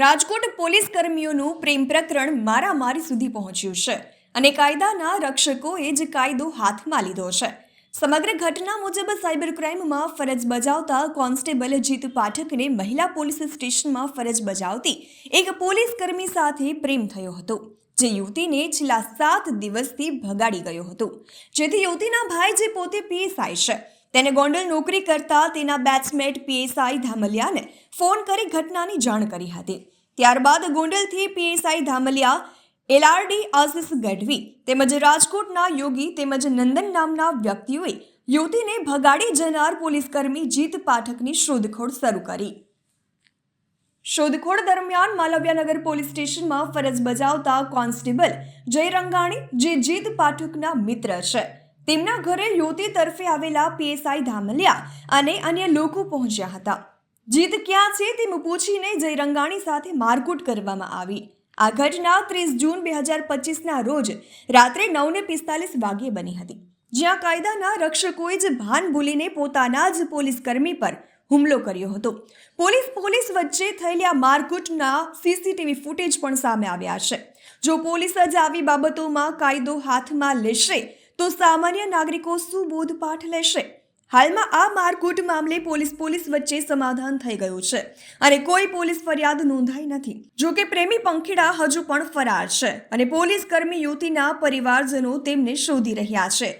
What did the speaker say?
Rajkot police કર્મીઓનું પ્રેમ પ્રકરણ મારામારી સુધી પહોંચ્યું છે અને કાયદાના રક્ષકોએ જ કાયદો હાથમાં લીધો છે. સમગ્ર ઘટના મુજબ સાયબર ક્રાઇમમાં ફરજ બજાવતા કોન્સ્ટેબલ જીત પાઠકને મહિલા પોલીસ સ્ટેશનમાં ફરજ બજાવતી એક પોલીસ કર્મી સાથે પ્રેમ થયો હતો, જે યુવતીને છેલ્લા સાત દિવસથી ભગાડી ગયો હતો. જેથી યુવતીના ભાઈ જે પોતે પીએસઆઈ છે તેને ગોંડલ નોકરી કરતા તેના બેચમેટ પીએસઆઈ ધામલિયાને ફોન કરી ઘટનાની જાણ કરી હતી. ત્યારબાદ ગોંડલથી પીએસઆઈ ધામલિયા એલઆરડી આશિષ ગઢવી તેમજ રાજકોટના યોગી તેમજ નંદન નામના વ્યક્તિઓએ યુવતીને ભગાડી જનાર પોલીસકર્મી જીત પાઠકની શોધખોળ શરૂ કરી. શોધખોળ દરમિયાન માલવ્યાનગર પોલીસ સ્ટેશનમાં ફરજ બજાવતા કોન્સ્ટેબલ જય રંગાણી જે જીત પાઠકના મિત્ર છે તેમના ઘરે યુવતી તરફે આવેલા પીએસઆઈ ધામલિયા અને અન્ય લોકો પહોંચ્યા હતા. જીત ક્યાં છે તેમ પૂછીને જય રંગાણી સાથે મારકૂટ કરવામાં આવી. આ ઘટના ત્રીસ જૂન બે હજાર પચીસના રોજ રાત્રે નવને પિસ્તાલીસ વાગ્યે બની હતી. જ્યાં કાયદાના રક્ષકોએ જ ભાન ભૂલીને પોતાના જ પોલીસ કર્મી પર હુમલો કર્યો હતો. પોલીસ પોલીસ વચ્ચે થયેલી આ મારકૂટના સીસીટીવી ફૂટેજ પણ સામે આવ્યા છે. જો પોલીસ જ આવી બાબતોમાં કાયદો હાથમાં લેશે તો સામાન્ય નાગરિકો શું બોધપાઠ લેશે. હાલમાં આ મારકૂટ મામલે પોલીસ પોલીસ વચ્ચે સમાધાન થઈ ગયું છે અને કોઈ પોલીસ ફરિયાદ નોંધાઈ નથી. જો કે પ્રેમી પંખીડા હજુ પણ ફરાર છે અને પોલીસ કર્મી યુવતીના પરિવારજનો તેમને શોધી રહ્યા છે.